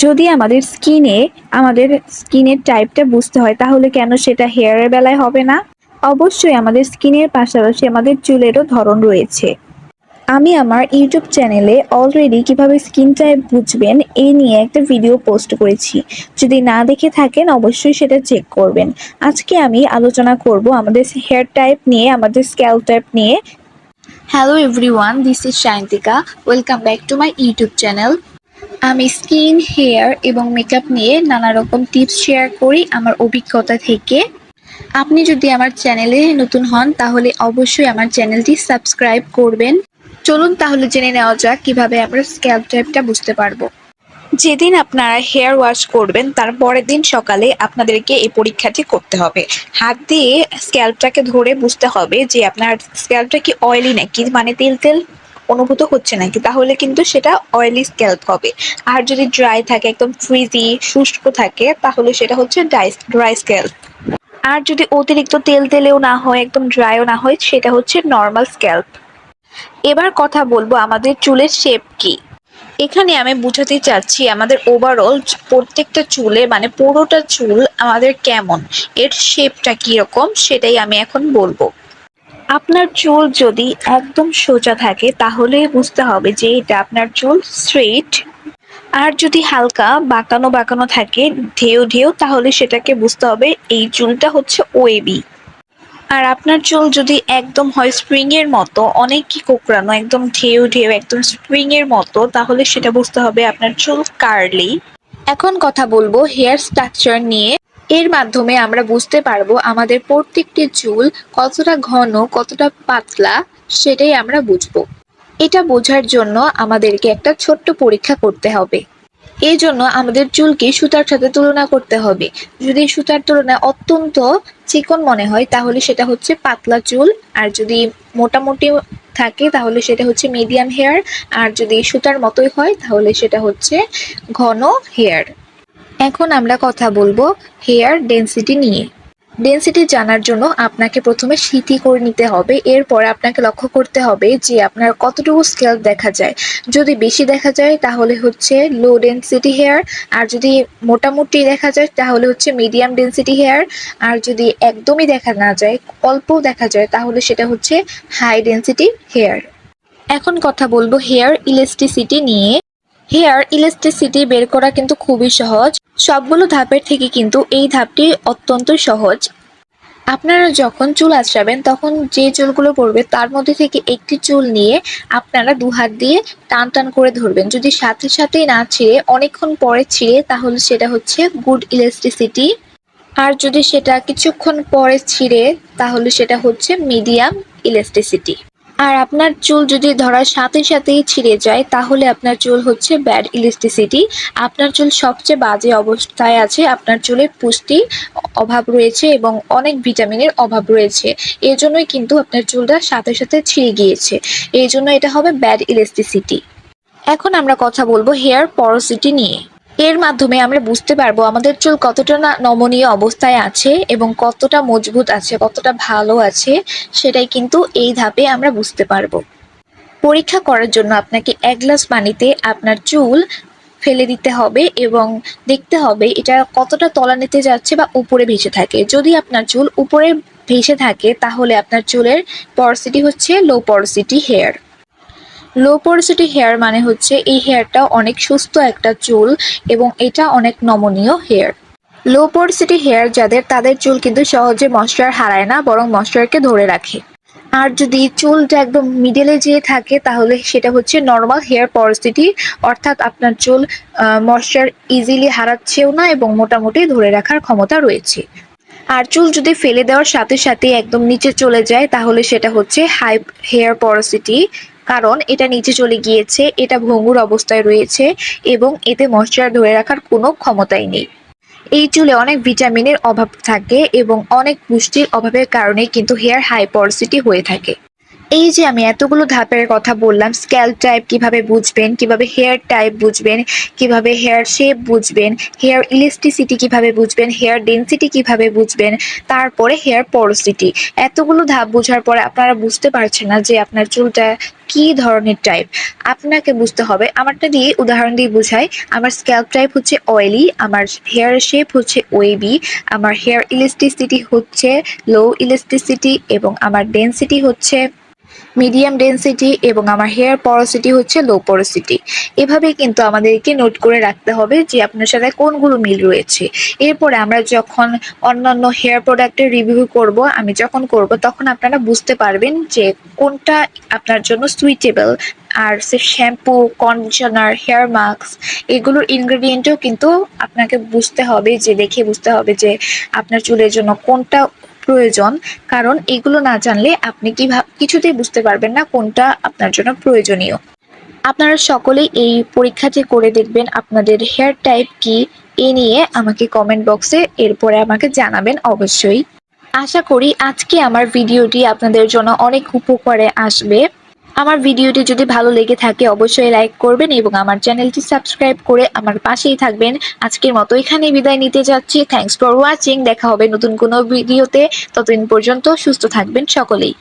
যদি আমাদের স্কিনে আমাদের স্কিনের টাইপটা বুঝতে হয়, তাহলে কেন সেটা হেয়ারের বেলায় হবে না? অবশ্যই আমাদের স্কিনের পাশাপাশি আমাদের চুলেরও ধরন রয়েছে। আমি আমার ইউটিউব চ্যানেলে অলরেডি কীভাবে স্কিন টাইপ বুঝবেন এই নিয়ে একটা ভিডিও পোস্ট করেছি। যদি না দেখে থাকেন, অবশ্যই সেটা চেক করবেন। আজকে আমি আলোচনা করব আমাদের হেয়ার টাইপ নিয়ে, আমাদের স্ক্যাল টাইপ নিয়ে। Hello everyone this is Shayantika welcome back to my YouTube channel আমি স্কিন, হেয়ার এবং মেকআপ নিয়ে নানা রকম টিপস শেয়ার করি আমার অভিজ্ঞতা থেকে। আপনি যদি আমার চ্যানেলে নতুন হন, তাহলে অবশ্যই আমার চ্যানেলটি সাবস্ক্রাইব করবেন। চলুন তাহলে জেনে নেওয়া যাক কীভাবে আমরা স্ক্যাল্প টাইপটা বুঝতে পারব। যেদিন আপনারা হেয়ার ওয়াশ করবেন, তার পরের দিন সকালে আপনাদেরকে এই পরীক্ষাটি করতে হবে। হাত দিয়ে স্ক্যাল্পটাকে ধরে বুঝতে হবে যে আপনার স্ক্যাল্পটা কি অয়েলি নাকি মানে তেল তেল? অনুভূত হচ্ছে নাকি? তাহলে কিন্তু সেটা অয়েলি স্ক্যাল্প হবে। আর যদি ড্রাই থাকে, একদম ফ্রিজি শুষ্ক থাকে, তাহলে সেটা হচ্ছে ড্রাই ড্রাই স্ক্যাল্প আর যদি অতিরিক্ত তেল তেলেও না হয়, একদম ড্রাইও না হয়, সেটা হচ্ছে নর্মাল স্ক্যাল্প এবার কথা বলব আমাদের চুলের শেপ কি। এখানে আমি বুঝাতে চাচ্ছি আমাদের ওভারঅল প্রত্যেকটা চুলে মানে পুরোটা চুল আমাদের কেমন? এর শেপটা কীরকম? সেটাই আমি এখন বলব। আপনার চুল যদি একদম সোজা থাকে, তাহলে বুঝতে হবে যে এটা আপনার চুল স্ট্রেট আর যদি হালকা বাঁকানো বাঁকানো থাকে, ঢেউ ঢেউ, তাহলে সেটাকে বুঝতে হবে এই চুলটা হচ্ছে ওয়েবি। আর আপনার চুল যদি একদম হয় স্প্রিং এর মতো, অনেক কি কোকড়ানো, একদম ঢেউ ঢেউ, একদম স্প্রিং এর মতো, তাহলে সেটা বুঝতে হবে আপনার চুল কার্লি এখন কথা বলব হেয়ার স্ট্রাকচার নিয়ে। এর মাধ্যমে আমরা বুঝতে পারব আমাদের প্রত্যেকটি চুল কতটা ঘন, কতটা পাতলা, সেটাই আমরা বুঝব। এটা বোঝার জন্য আমাদেরকে একটা ছোট্ট পরীক্ষা করতে হবে। এই জন্য আমাদের চুলকে সুতার সাথে তুলনা করতে হবে। যদি সুতার তুলনায় অত্যন্ত চিকন মনে হয়, তাহলে সেটা হচ্ছে পাতলা চুল। আর যদি মোটামুটি থাকে, তাহলে সেটা হচ্ছে মিডিয়াম হেয়ার আর যদি সুতার মতোই হয়, তাহলে সেটা হচ্ছে ঘন হেয়ার এখন আমরা কথা বলব হেয়ার ডেন্সিটি নিয়ে। ডেন্সিটি জানার জন্য আপনাকে প্রথমে সিটি করে নিতে হবে, এরপর আপনাকে লক্ষ্য করতে হবে যে আপনার কতটুকু স্কেল দেখা যায়। যদি বেশি দেখা যায় তাহলে হচ্ছে লো ডেন্সিটি হেয়ার আর যদি মোটামুটি দেখা যায় তাহলে হচ্ছে মিডিয়াম ডেন্সিটি হেয়ার আর যদি একদমই দেখা না যায়, অল্প দেখা যায় তাহলে সেটা হচ্ছে হাই ডেন্সিটি হেয়ার এখন কথা বলব হেয়ার ইলাস্টিসিটি নিয়ে। হেয়ার ইলাস্টিসিটি বের করা কিন্তু খুবই সহজ। সবগুলো ধাপের থেকে কিন্তু এই ধাপটি অত্যন্ত সহজ। আপনারা যখন চুল আঁচড়াবেন, তখন যে চুলগুলো পড়বে, তার মধ্যে থেকে একটি চুল নিয়ে আপনারা দু হাত দিয়ে টান টান করে ধরবেন। যদি সাথে সাথেই না ছিঁড়ে, অনেকক্ষণ পরে ছিঁড়ে, তাহলে সেটা হচ্ছে গুড ইলাস্টিসিটি আর যদি সেটা কিছুক্ষণ পরে ছিঁড়ে, তাহলে সেটা হচ্ছে মিডিয়াম ইলাস্টিসিটি আর আপনার চুল যদি ধরার সাথে সাথেই ছিঁড়ে যায়, তাহলে আপনার চুল হচ্ছে ব্যাড ইলাস্টিসিটি আপনার চুল সবচেয়ে বাজে অবস্থায় আছে, আপনার চুলের পুষ্টি অভাব রয়েছে এবং অনেক ভিটামিনের অভাব রয়েছে। এই জন্যই কিন্তু আপনার চুলটা সাথে সাথে ছিঁড়ে গিয়েছে। এই জন্য এটা হবে ব্যাড ইলাস্টিসিটি এখন আমরা কথা বলব হেয়ার পরসিটি নিয়ে। এর মাধ্যমে আমরা বুঝতে পারব আমাদের চুল কতটা নমনীয় অবস্থায় আছে এবং কতটা মজবুত আছে, কতটা ভালো আছে, সেটাই কিন্তু এই ধাপে আমরা বুঝতে পারব। পরীক্ষা করার জন্য আপনাকে এক গ্লাস পানিতে আপনার চুল ফেলে দিতে হবে এবং দেখতে হবে এটা কতটা তলানিতে যাচ্ছে বা উপরে ভেসে থাকে। যদি আপনার চুল উপরে ভেসে থাকে, তাহলে আপনার চুলের পরসিটি হচ্ছে লো পরসিটি হেয়ার লো পরিসিটি হেয়ার মানে হচ্ছে এই হেয়ারটা অনেক সুস্থ একটা চুল এবং এটা অনেক নমনীয় হেয়ার লো পরিসিটি হেয়ার যাদের, তাদের চুল কিন্তু সহজে ময়শ্চার হারায় না, বরং ময়শ্চারকে ধরে রাখে। আর যদি চুলটা একদম মিডলে যেয়ে থাকে, তাহলে সেটা হচ্ছে নর্মাল হেয়ার পরিস্থিতি অর্থাৎ আপনার চুল ময়শ্চার ইজিলি হারাচ্ছেও না এবং মোটামুটি ধরে রাখার ক্ষমতা রয়েছে। আর চুল যদি ফেলে দেওয়ার সাথে সাথে একদম নিচে চলে যায়, তাহলে সেটা হচ্ছে হাই হেয়ার পরসিটি কারণ এটা নিচে চলে গিয়েছে, এটা ভঙ্গুর অবস্থায় রয়েছে এবং এতে ময়শ্চার ধরে রাখার কোনো ক্ষমতাই নেই। এই চুলে অনেক ভিটামিনের অভাব থাকে এবং অনেক পুষ্টির অভাবের কারণে কিন্তু হেয়ার হাইপরসিটি হয়ে থাকে। এই যে আমি এতগুলো ধাপের কথা বললাম স্ক্যাল টাইপ কীভাবে বুঝবেন, কীভাবে হেয়ার টাইপ বুঝবেন, কীভাবে হেয়ার শেপ বুঝবেন, হেয়ার ইলাস্টিসিটি কীভাবে বুঝবেন, হেয়ার ডেন্সিটি কীভাবে বুঝবেন, তারপরে হেয়ার পরসিটি। এতগুলো ধাপ বোঝার পরে আপনারা বুঝতে পারছেন না যে আপনার চুলটা কি ধরনের টাইপ আপনাকে বুঝতে হবে। আমারটা দিয়ে উদাহরণ দিয়ে বোঝাই। আমার স্ক্যাল্প টাইপ হচ্ছে অয়েলি আমার হেয়ার শেপ হচ্ছে ওয়েবি আমার হেয়ার ইলাস্টিসিটি হচ্ছে লো ইলাস্টিসিটি এবং আমার ডেন্সিটি হচ্ছে মিডিয়াম ডেন্সিটি এবং আমার হেয়ার পরোসিটি হচ্ছে লো পরসিটি এভাবে কিন্তু আমাদেরকে নোট করে রাখতে হবে যে আপনার সাথে কোনগুলো মিল রয়েছে। এরপরে আমরা যখন অন্যান্য হেয়ার প্রোডাক্টের রিভিউ করব, আমি যখন করব, তখন আপনারা বুঝতে পারবেন যে কোনটা আপনার জন্য সুইটেবল আর সে শ্যাম্পু কন্ডিশনার হেয়ার মাস্ক এগুলোর ইনগ্রেডিয়েন্টও কিন্তু আপনাকে বুঝতে হবে যে, দেখে বুঝতে হবে যে আপনার চুলের জন্য কোনটা প্রয়োজন। কারণ এগুলো না জানলে আপনি কি কিছুতেই বুঝতে পারবেন না কোনটা আপনার জন্য প্রয়োজনীয়। আপনারা সকলেই এই পরীক্ষাটি করে দেখবেন আপনাদের হেয়ার টাইপ কি, এ নিয়ে আমাকে কমেন্ট বক্সে এরপরে আমাকে জানাবেন অবশ্যই। আশা করি আজকে আমার ভিডিওটি আপনাদের জন্য অনেক উপকারে আসবে। আমার ভিডিওটি যদি ভালো লেগে থাকে, অবশ্যই লাইক করবেন এবং আমার চ্যানেলটি সাবস্ক্রাইব করে আমার পাশেই থাকবেন। আজকের মতো এখানে বিদায় নিতে যাচ্ছি। থ্যাংকস ফর ওয়াচিং দেখা হবে নতুন কোনো ভিডিওতে। ততদিন পর্যন্ত সুস্থ থাকবেন সকলেই।